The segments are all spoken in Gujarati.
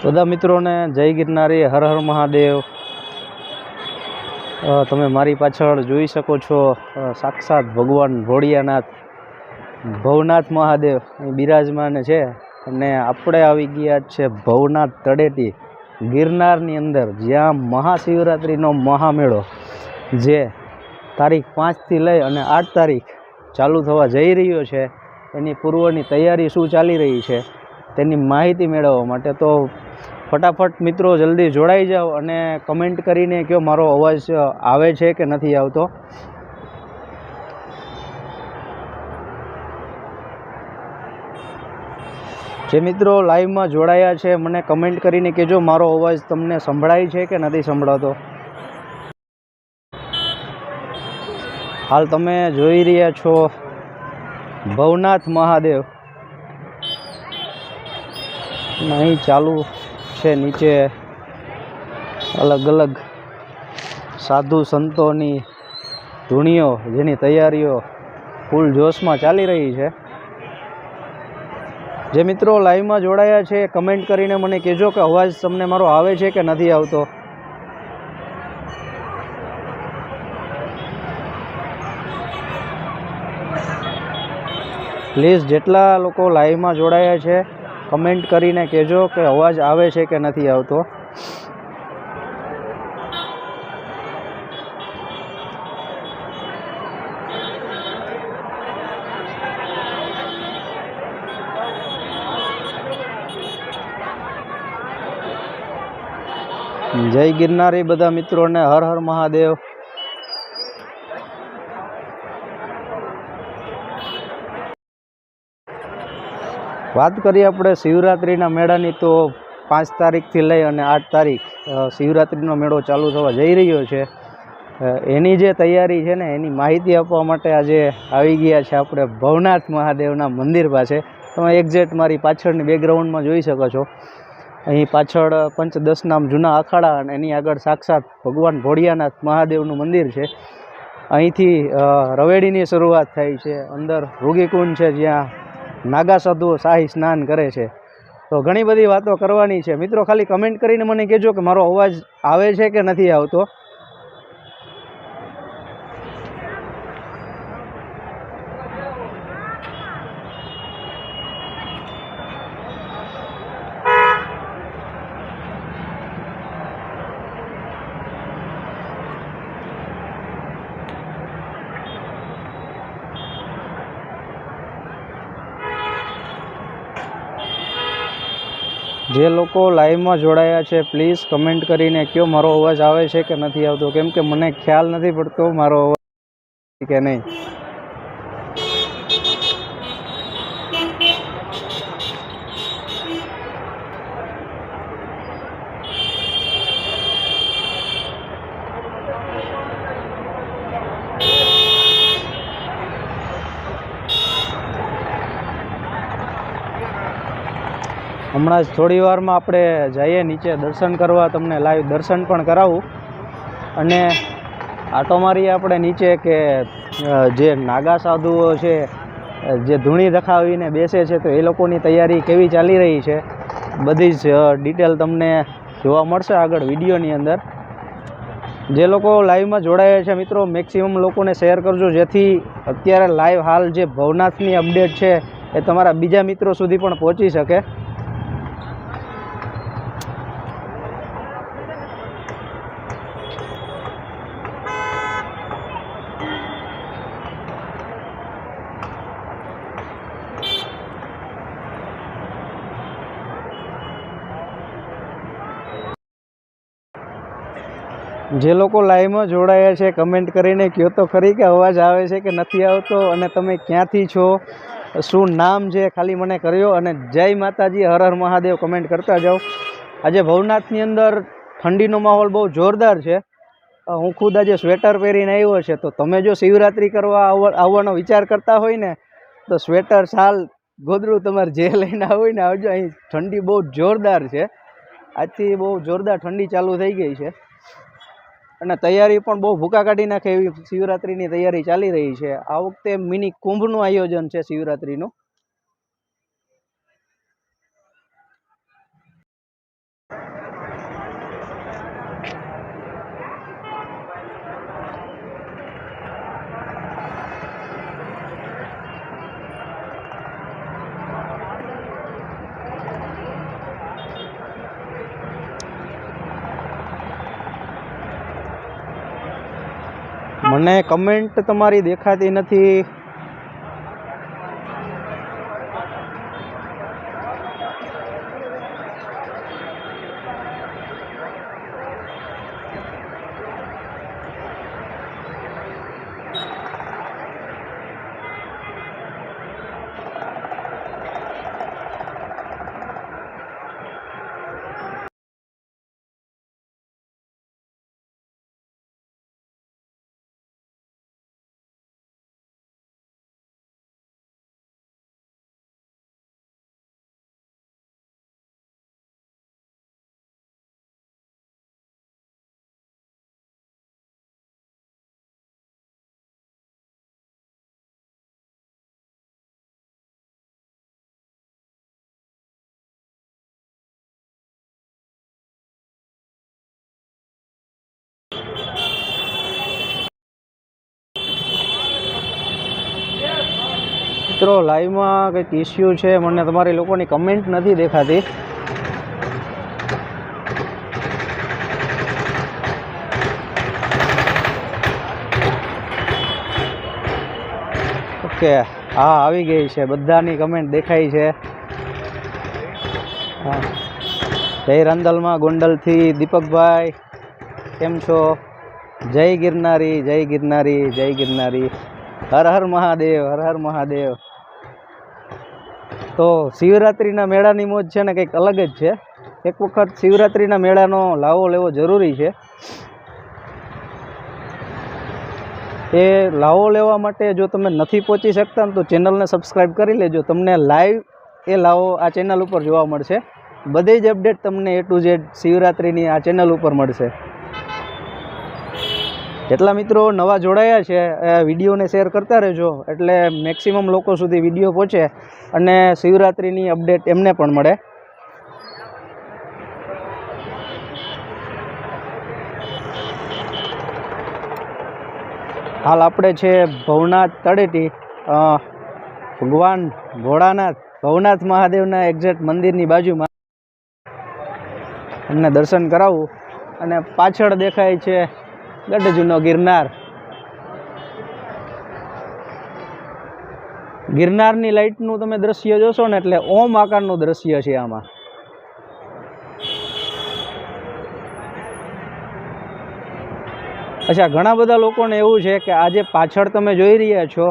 બધા મિત્રોને જય ગિરનારી, હર હર મહાદેવ. તમે મારી પાછળ જોઈ શકો છો સાક્ષાત ભગવાન ભોળિયાનાથ, ભવનાથ મહાદેવ. બિરાજમાન છે અને આપણે આવી ગયા છે ભવનાથ તળેટી, ગિરનારની અંદર, જ્યાં મહાશિવરાત્રિનો મહામેળો, જે તારીખ પાંચથી લઈ અને આઠ તારીખ ચાલુ થવા જઈ રહ્યો છે. એની પૂર્વની તૈયારી શું ચાલી રહી છે, તેની માહિતી મેળવવા માટે તો ફટાફટ મિત્રો જલ્દી જોડાઈ જાઓ અને કમેન્ટ કરીને કહો મારો અવાજ આવે છે કે નથી આવતો. જે મિત્રો લાઈવમાં જોડાયા છે, મને કમેન્ટ કરીને કહેજો મારો અવાજ તમને સંભળાય છે કે નથી સંભળાતો. હાલ તમે જોઈ રહ્યા છો ભવનાથ મહાદેવ. નહીં, ચાલુ છે નીચે અલગ અલગ સાધુ સંતોની ધૂણીઓ, જેની તૈયારીઓ ફૂલ જોશમાં ચાલી રહી છે. જે મિત્રો લાઈવમાં જોડાયા છે, કમેન્ટ કરીને મને કહેજો કે અવાજ તમને મારો આવે છે કે નથી આવતો. પ્લીઝ જેટલા લોકો લાઈવમાં જોડાયા છે કમેન્ટ કરીને કહેજો કે અવાજ આવે છે કે નથી આવતો. જય ગિરનારી બધા મિત્રોને હર હર મહાદેવ. વાત કરીએ આપણે શિવરાત્રિના મેળાની તો પાંચ તારીખથી લઈ અને આઠ તારીખ શિવરાત્રિનો મેળો ચાલુ થવા જઈ રહ્યો છે. એની જે તૈયારી છે ને, એની માહિતી આપવા માટે આજે આવી ગયા છે આપણે ભવનાથ મહાદેવના મંદિર પાસે. તમે એક્ઝેક્ટ મારી પાછળની બેકગ્રાઉન્ડમાં જોઈ શકો છો. અહીં પાછળ પંચદશ નામ જૂના અખાડા અને એની આગળ સાક્ષાત ભગવાન ભોળિયાનાથ મહાદેવનું મંદિર છે. અહીંથી રવેડીની શરૂઆત થાય છે. અંદર રૂગીકુંડ છે જ્યાં નાગા સાધુઓ શાહી સ્નાન કરે છે. તો ઘણી બધી વાતો કરવાની છે. મિત્રો, ખાલી કમેન્ટ કરીને મને કહેજો કે મારો અવાજ આવે છે કે નથી આવતો? જે લોકો લાઈવમાં જોડાયા છે પ્લીઝ કમેન્ટ કરીને કયો મારો અવાજ આવે છે કે નથી આવતો? કેમ કે મને ખ્યાલ નથી પડતો મારો અવાજ કે નહીં. હમણાં જ થોડી વારમાં આપણે જઈએ નીચે દર્શન કરવા, તમને લાઈવ દર્શન પણ કરાવું. અને આટો મારીએ આપણે નીચે કે જે નાગા સાધુઓ છે જે ધૂણી દખાવીને બેસે છે, તો એ લોકોની તૈયારી કેવી ચાલી રહી છે, બધી જ ડિટેલ તમને જોવા મળશે આગળ વિડીયોની અંદર. જે લોકો લાઈવમાં જોડાયા છે મિત્રો મેક્સિમમ લોકોને શેર કરજો, જેથી અત્યારે લાઈવ હાલ જે ભવનાથની અપડેટ છે, એ તમારા બીજા મિત્રો સુધી પણ પહોંચી શકે. જે લોકો લાઈવમાં જોડાયા છે કમેન્ટ કરીને કહો તો ખરી કે અવાજ આવે છે કે નથી આવતો અને તમે ક્યાંથી છો, શું નામ છે ખાલી મને કર્યો અને જય માતાજી, હર હર મહાદેવ કમેન્ટ કરતા જાઓ. આજે ભવનાથની અંદર ઠંડીનો માહોલ બહુ જોરદાર છે. હું ખુદ આજે સ્વેટર પહેરીને આવ્યો છે, તો તમે જો શિવરાત્રિ કરવા આવવાનો વિચાર કરતા હોય ને, તો સ્વેટર શાલ, ગોદડું તમારે જે લઈને આવો ને, આવજો. અહીં ઠંડી બહુ જોરદાર છે. આજથી બહુ જોરદાર ઠંડી ચાલુ થઈ ગઈ છે. અને તૈયારી પણ બહુ ભૂકા કાઢી નાખે એવી શિવરાત્રિની તૈયારી ચાલી રહી છે. આ વખતે મિની કુંભનું આયોજન છે શિવરાત્રિનું. મને કમેન્ટ તમારી દેખાતી નથી. મિત્રો લાઈવમાં કંઈક ઇસ્યુ છે, મને તમારી લોકોની કમેન્ટ નથી દેખાતી. ઓકે, હા, આવી ગઈ છે, બધાની કમેન્ટ દેખાય છે. જય રંદલમાં ગોંડલથી દીપકભાઈ. કેમ છો? જય ગિરનારી જય ગિરનારી જય ગિરનારી. હર હર મહાદેવ, હર હર મહાદેવ. તો શિવરાત્રિના મેળાની મોજ છે ને કંઈક અલગ જ છે. એક વખત શિવરાત્રિના મેળાનો લાવો લેવો જરૂરી છે. એ લાવો લેવા માટે જો તમે નથી પહોંચી શકતા તો ચેનલને સબસ્ક્રાઈબ કરી લેજો. તમને લાઈવ એ લાવો આ ચેનલ ઉપર જોવા મળશે. બધી જ અપડેટ તમને એ ટુ ઝેડ શિવરાત્રિની આ ચેનલ ઉપર મળશે. જેટલા મિત્રો નવા જોડાયા છે, એ વિડીયોને શેર કરતા રહેજો. એટલે મેક્સિમમ લોકો સુધી વીડિયો પહોંચે અને શિવરાત્રિની અપડેટ એમને પણ મળે. હાલ આપણે છે ભવનાથ તળેટી. ભગવાન ભોળાનાથ, ભવનાથ મહાદેવના એક્ઝેક્ટ મંદિરની બાજુમાં. એમને દર્શન કરાવું. અને પાછળ દેખાય છે ગઢજુનો ગિરનાર ગિરનારની લાઇટનું તમે દ્રશ્ય જોશો ને, એટલે ઓમ આકારનું દ્રશ્ય છે આમાં. અચ્છા, ઘણા બધા લોકોને એવું છે કે આજે પાછળ તમે જોઈ રહ્યા છો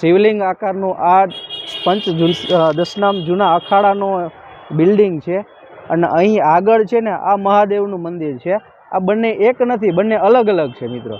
શિવલિંગ આકારનું આ પંચ દસનામ જૂના અખાડાનો બિલ્ડિંગ છે. અને અહીં આગળ છે ને, આ મહાદેવનું મંદિર છે. આ બંને એક નથી, બંને અલગ અલગ છે મિત્રો.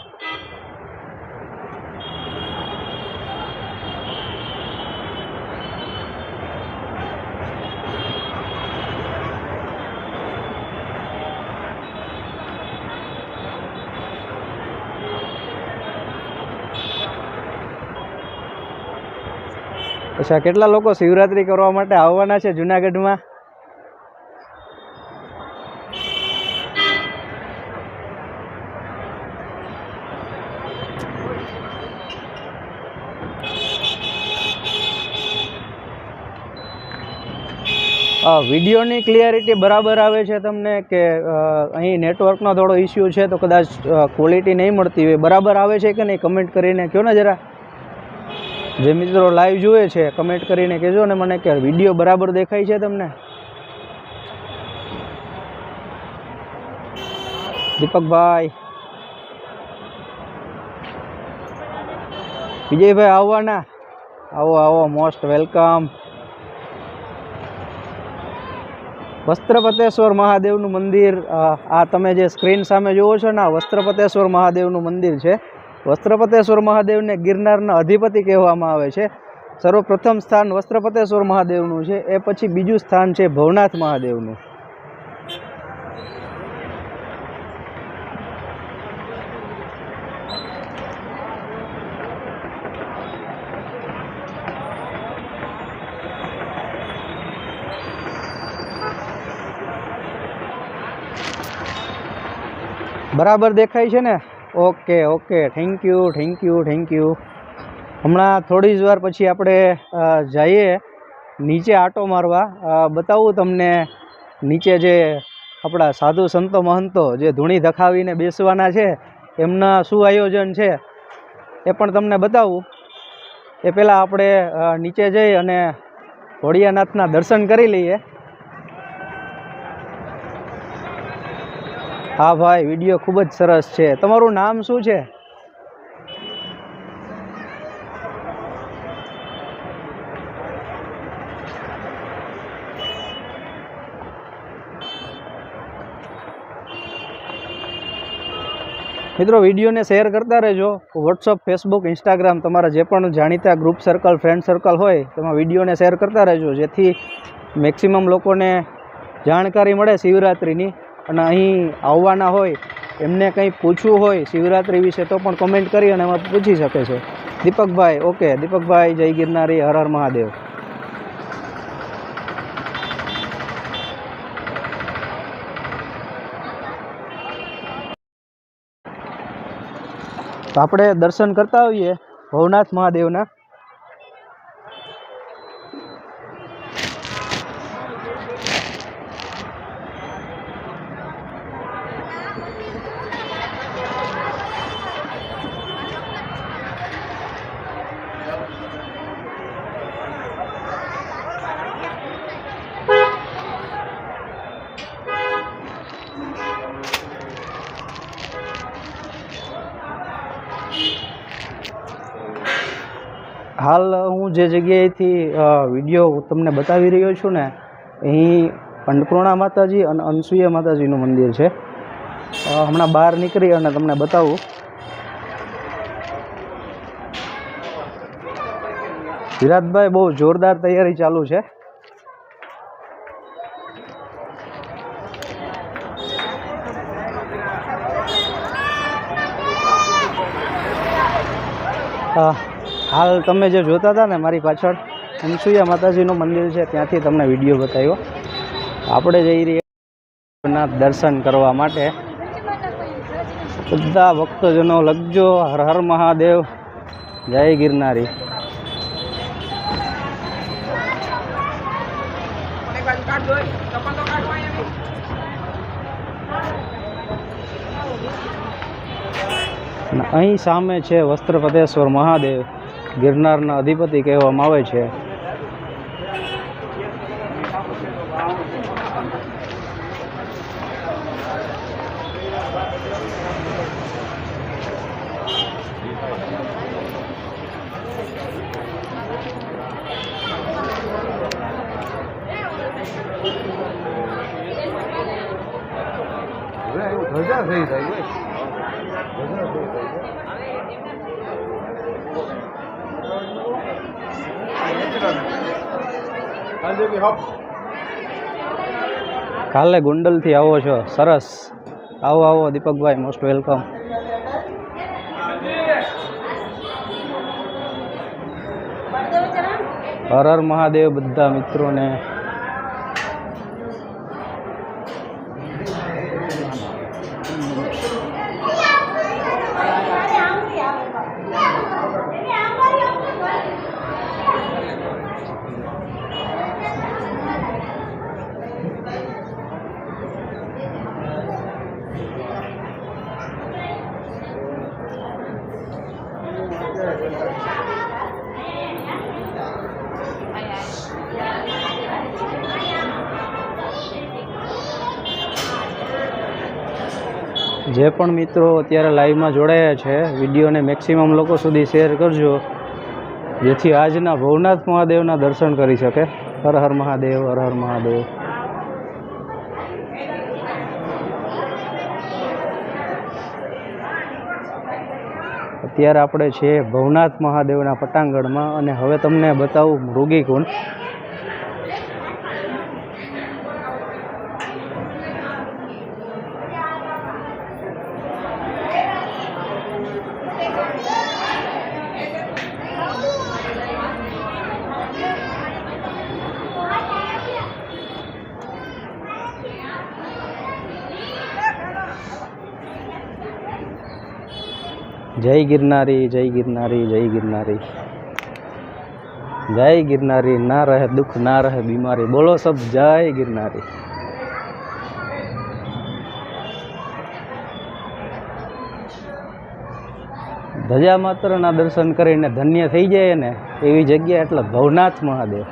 અચ્છા કેટલા લોકો શિવરાત્રી કરવા માટે આવવાના છે જુનાગઢમાં? વિડીયોની ક્લિયરિટી બરાબર આવે છે તમને કે અહીં નેટવર્કનો થોડો ઇસ્યુ છે તો કદાચ ક્વોલિટી નહીં મળતી હોય, બરાબર આવે છે કે નહીં? કમેન્ટ કરીને કહો ને જરા. જે મિત્રો લાઈવ જુએ છે કમેન્ટ કરીને કહેજો ને મને કે વીડિયો બરાબર દેખાય છે તમને? દીપકભાઈ. વિજયભાઈ આવવાના? આવો આવો મોસ્ટ વેલકમ વસ્ત્રપતેશ્વર મહાદેવનું મંદિર આ તમે જે સ્ક્રીન સામે જુઓ છો ને, આ વસ્ત્રપતેશ્વર મહાદેવનું મંદિર છે. વસ્ત્રપતેશ્વર મહાદેવને ગિરનારના અધિપતિ કહેવામાં આવે છે. સર્વપ્રથમ સ્થાન વસ્ત્રપતેશ્વર મહાદેવનું છે. એ પછી બીજું સ્થાન છે ભવનાથ મહાદેવનું. બરાબર દેખાય છે ને? Okay okay. Thank you thank you thank you હમણાં થોડી જ વાર પછી આપણે જઈએ નીચે આટો મારવા. બતાવું તમને નીચે જે આપણા સાધુ સંતો મહંતો જે ધૂણી ધખાવીને બેસવાના છે, એમના શું આયોજન છે, એ પણ તમને બતાવું. એ પહેલાં આપણે નીચે જઈ અને ભોળિયાનાથના દર્શન કરી લઈએ. હા ભાઈ વીડિયો ખૂબ જ સરસ છે. તમારું નામ શું છે? મિત્રો વિડીયોને શેર કરતા રહેજો. વોટ્સઅપ ફેસબુક ઇન્સ્ટાગ્રામ તમારા જે પણ જાણીતા ગ્રુપ સર્કલ ફ્રેન્ડ સર્કલ હોય, તેમાં વિડીયોને શેર કરતા રહેજો, જેથી મેક્સિમમ લોકોને જાણકારી મળે શિવરાત્રિની. અને અહીં આવવાના હોય, એમને કંઈ પૂછવું હોય શિવરાત્રિ વિશે તો પણ કમેન્ટ કરી અને એમાં પૂછી શકે છે. દીપકભાઈ, ઓકે. દીપકભાઈ, જય ગિરનારી, હર હર મહાદેવ. તો આપણે દર્શન કરતા હોઈએ ભવનાથ મહાદેવના. જે જગ્યાએથી વીડિયો હું તમને બતાવી રહ્યો છું ને, અહીં અન્નપૂર્ણા માતાજી અને અનસુયા માતાજીનું મંદિર છે. હમણાં બહાર નીકળી અને તમને બતાવું. વિરાટભાઈ બહુ જોરદાર તૈયારી ચાલુ છે. હા. હાલ તમે જે જોતા હતા ને મારી પાછળ, અનસુયા માતાજીનું મંદિર છે, ત્યાંથી તમને વીડિયો બતાવ્યો. આપણે જઈ રહ્યા દર્શન કરવા માટે. બધા ભક્તજનો, લગજો, હર હર મહાદેવ, જય ગિરનારી. અહીં સામે છે વસ્ત્રપદેશ્વર મહાદેવ. ગિરનારના અધિપતિ કહેવામાં આવે છે. થઈ જાય ધજા થઈ જાય કાલે ગુંડલથી આવો છો. સરસ. આવો આવો, દીપકભાઈ મોસ્ટ વેલકમ હર હર મહાદેવ બધા મિત્રોને. જે પણ મિત્રો અત્યારે લાઈવમાં જોડાયા છે વિડીયોને મેક્સિમમ લોકો સુધી શેર કરજો, જેથી આજના ભવનાથ મહાદેવના દર્શન કરી શકે. હર હર મહાદેવ, હર હર મહાદેવ. અત્યારે આપણે છે ભવનાથ મહાદેવના પટાંગણમાં, અને હવે તમને બતાવું મૃગીકુંડ જય ગિરનારી જય ગિરનારી જય ગિરનારી. જય ગિરનારી, ના રહે દુઃખ, ના રહે બીમારી. બોલો સબ જય ગિરનારી. ધજા માત્રના દર્શન કરીને ધન્ય થઈ જાય ને, એવી જગ્યા એટલે ભવનાથ મહાદેવ.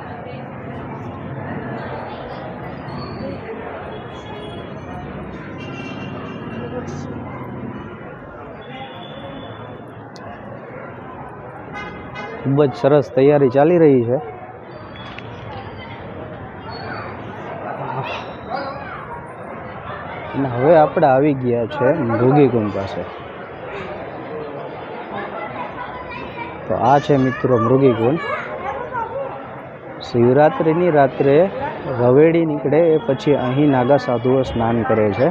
ખૂબ જ સરસ તૈયારી ચાલી રહી છે. અને હવે આપણે આવી ગયા છે મૃગીકુંડ પાસે. તો આ છે મિત્રો મૃગીકુંડ શિવરાત્રિની રાત્રે રવેડી નીકળે એ પછી અહીં નાગા સાધુઓ સ્નાન કરે છે.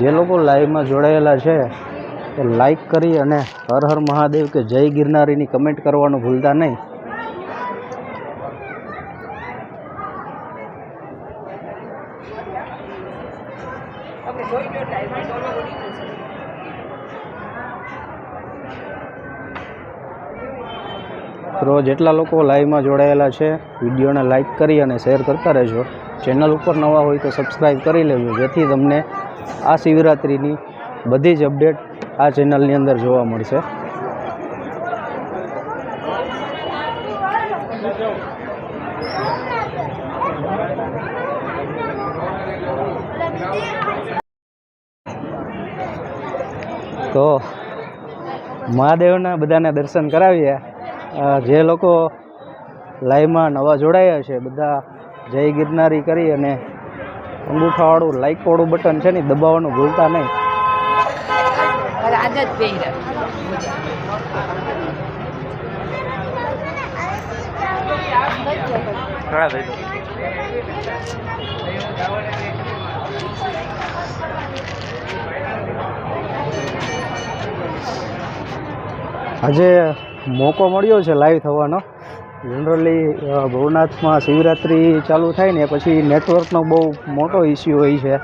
જે લોકો લાઈવમાં જોડાયેલા છે, એ લાઈક કરી અને હર હર મહાદેવ કે જય ગિરનારીની કમેન્ટ કરવાનું ભૂલતા નહીં. તો જેટલા લોકો લાઈવમાં જોડાયેલા છે, વિડીયોને લાઈક કરી અને શેર કરતા રહેજો. ચેનલ ઉપર નવા હોય તો સબસ્ક્રાઈબ કરી લેજો. જેથી તમને આ શિવરાત્રિની બધી જ અપડેટ આ ચેનલની અંદર જોવા મળશે. તો મહાદેવના બધાને દર્શન કરાવીએ. જે લોકો લાઈવમાં નવા જોડાયા છે, બધા જય ગિરનારી કરી અને અંગૂઠાવાળું લાઇકવાળું બટન છે ને દબાવવાનું ભૂલતા નહીં. આજે મોકો મળ્યો છે લાઈવ થવાનો. જનરલી ભવનાથમાં શિવરાત્રિ ચાલુ થાય ને પછી નેટવર્કનો બહુ મોટો ઇસ્યુ હોય છે.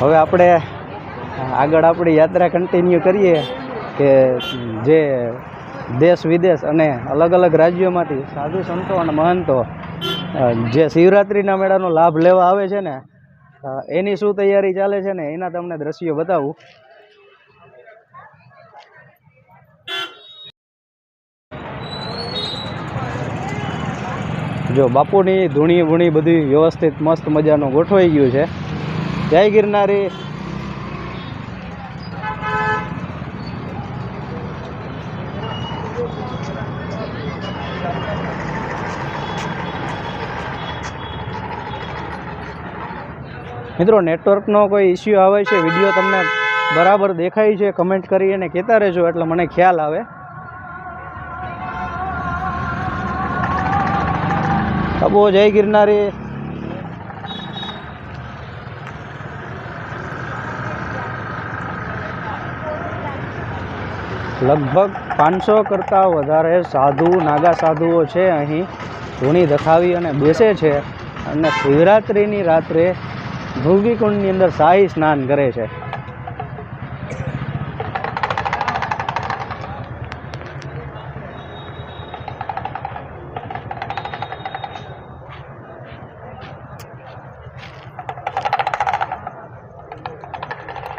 હવે આપણે આગળ આપણી યાત્રા કન્ટિન્યુ કરીએ કે જે દેશ વિદેશ અને અલગ અલગ રાજ્યોમાંથી સાધુ સંતો અને મહંતો જે શિવરાત્રિના મેળાનો લાભ લેવા આવે છે ને એની શું તૈયારી ચાલે છે ને એના તમને દ્રશ્યો બતાવું. જો બાપુની ધૂણી ભૂણી બધી વ્યવસ્થિત મસ્ત મજાનું ગોઠવાઈ ગયું છે. જય ગિરનારી. મિત્રો નેટવર્કનો કોઈ ઇસ્યુ આવે છે? વીડિયો તમને બરાબર દેખાય છે? કમેન્ટ કરી અને કહેતા રહેજો, એટલે મને ખ્યાલ આવે. અબો જય ગિરનારી. લગભગ પાંચસો કરતાં વધારે સાધુ, નાગા સાધુઓ છે અહીં. ધૂણી દખાવી અને બેસે છે. અને શિવરાત્રિની રાત્રે ભૃગીકુંડની અંદર શાહી સ્નાન કરે છે.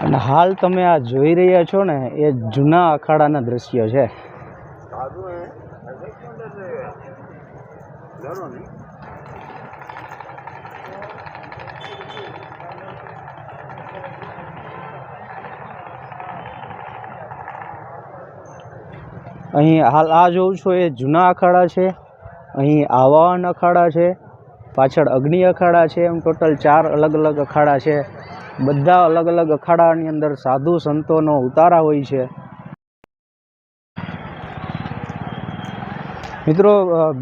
અને હાલ તમે આ જોઈ રહ્યા છો ને, એ જૂના અખાડાના દ્રશ્ય છે. અહીં હાલ આ જોઉં છું, એ જૂના અખાડા છે, અહીં આવાહન અખાડા છે, પાછળ અગ્નિ અખાડા છે, એમ ટોટલ ચાર અલગ અલગ અખાડા છે. બધા અલગ અલગ અખાડાની અંદર સાધુ સંતોનો ઉતારા હોય છે. મિત્રો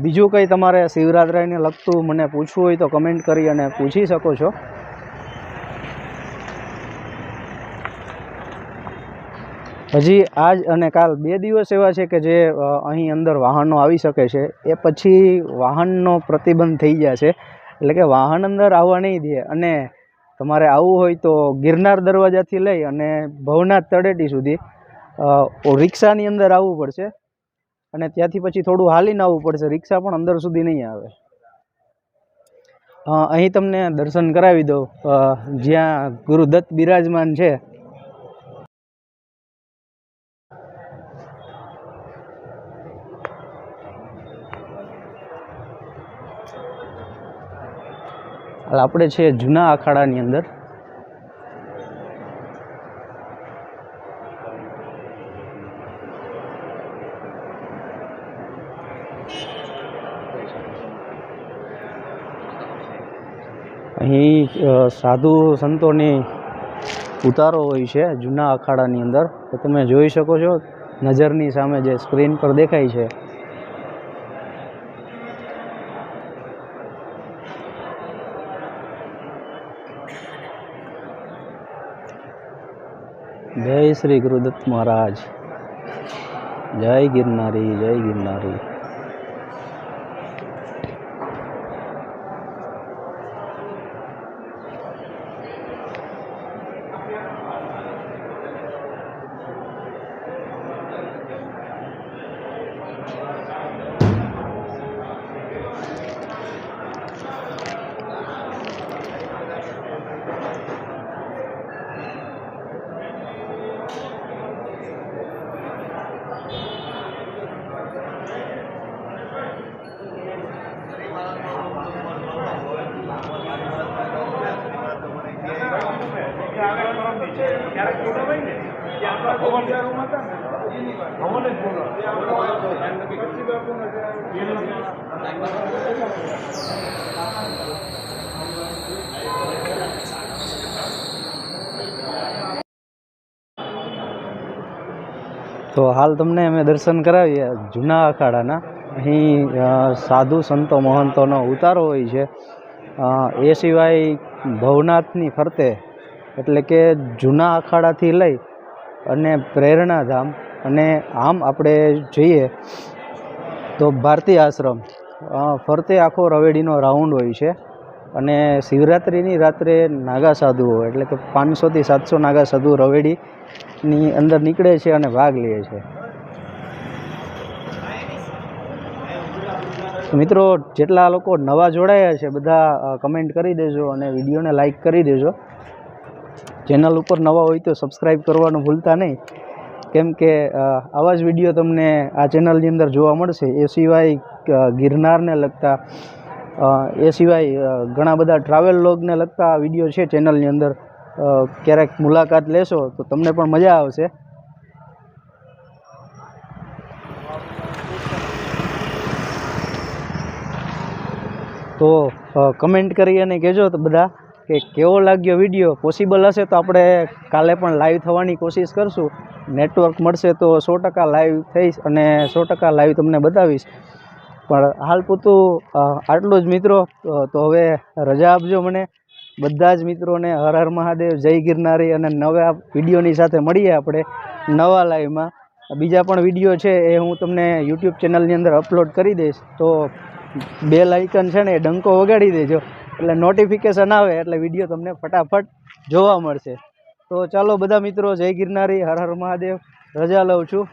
બીજું કંઈ તમારે શિવરાત્રિને લગતું મને પૂછવું હોય તો કમેન્ટ કરી અને પૂછી શકો છો. હજી આજ અને કાલ બે દિવસ એવા છે કે જે અહીં અંદર વાહનો આવી શકે છે. એ પછી વાહનનો પ્રતિબંધ થઈ ગયા છે. એટલે કે વાહન અંદર આવવા નહીં દે અને તમારે આવવું હોય તો ગિરનાર દરવાજાથી લઈ અને ભવનાથ તળેટી સુધી રિક્ષાની અંદર આવવું પડશે. અને ત્યાંથી પછી થોડું હાલીને આવવું પડશે. રિક્ષા પણ અંદર સુધી નહીં આવે. અહીં તમને દર્શન કરાવી દઉં. જ્યાં ગુરુદત્ત બિરાજમાન છે હાલ આપણે છે જૂના અખાડાની અંદર. અહીં સાધુ સંતોની ઉતારો હોય છે જૂના અખાડાની અંદર. તો તમે જોઈ શકો છો નજરની સામે જે સ્ક્રીન પર દેખાય છે. જય શ્રી ગુરુદત્ત મહારાજ. જય ગિરનારી જય ગિરનારી. તો હાલ તમને અમે દર્શન કરાવીએ જૂના અખાડાના. અહીં સાધુ સંતો મહંતોનો ઉતારો હોય છે. એ સિવાય ભવનાથની ફરતે એટલે કે જૂના અખાડાથી લઈ અને પ્રેરણાધામ અને આમ આપણે જોઈએ તો ભારતી આશ્રમ. ફરતે આખો રવેડીનો રાઉન્ડ હોય છે અને શિવરાત્રિની રાત્રે નાગા સાધુઓ એટલે કે પાંચસોથી સાતસો નાગા સાધુ રવેડીની અંદર નીકળે છે અને ભાગ લે છે. મિત્રો, જેટલા લોકો નવા જોડાયા છે બધા કમેન્ટ કરી દેજો અને વિડીયોને લાઈક કરી દેજો. ચેનલ ઉપર નવા હોય તો સબસ્ક્રાઈબ કરવાનું ભૂલતા નહીં. કેમ કે આવા જ વીડિયો તમને આ ચેનલની અંદર જોવા મળશે. એ સિવાય ગિરનારને લગતા એ સિવાય ઘણા બધા ટ્રાવેલ લોગને લગતા વીડિયો છે ચેનલની અંદર. ક્યારેક મુલાકાત લેશો તો તમને પણ મજા આવશે. તો કમેન્ટ કરી અને કહેજો તો બધા. કે કેવો લાગ્યો વીડિયો પોસિબલ હશે તો આપણે કાલે પણ લાઈવ થવાની કોશિશ કરશું. નેટવર્ક મળશે તો સો ટકા લાઈવ થઈશ અને સો ટકા લાઈવ તમને બતાવીશ. પણ હાલ પૂરતું આટલું જ મિત્રો તો હવે રજા આપજો મને. બધા જ મિત્રોને હર હર મહાદેવ, જય ગિરનારી અને નવા વિડીયોની સાથે મળીએ આપણે નવા લાઈવમાં બીજા પણ વીડિયો છે એ હું તમને યુટ્યુબ ચેનલની અંદર અપલોડ કરી દઈશ. તો બેલ આઇકન છે ને એ ડંકો વગાડી દેજો. એટલે નોટિફિકેશન આવે એટલે વીડિયો તમને ફટાફટ જોવા મળશે. તો ચાલો બધા મિત્રો, જય ગિરનારી, હર હર મહાદેવ. રજા લઉં છું.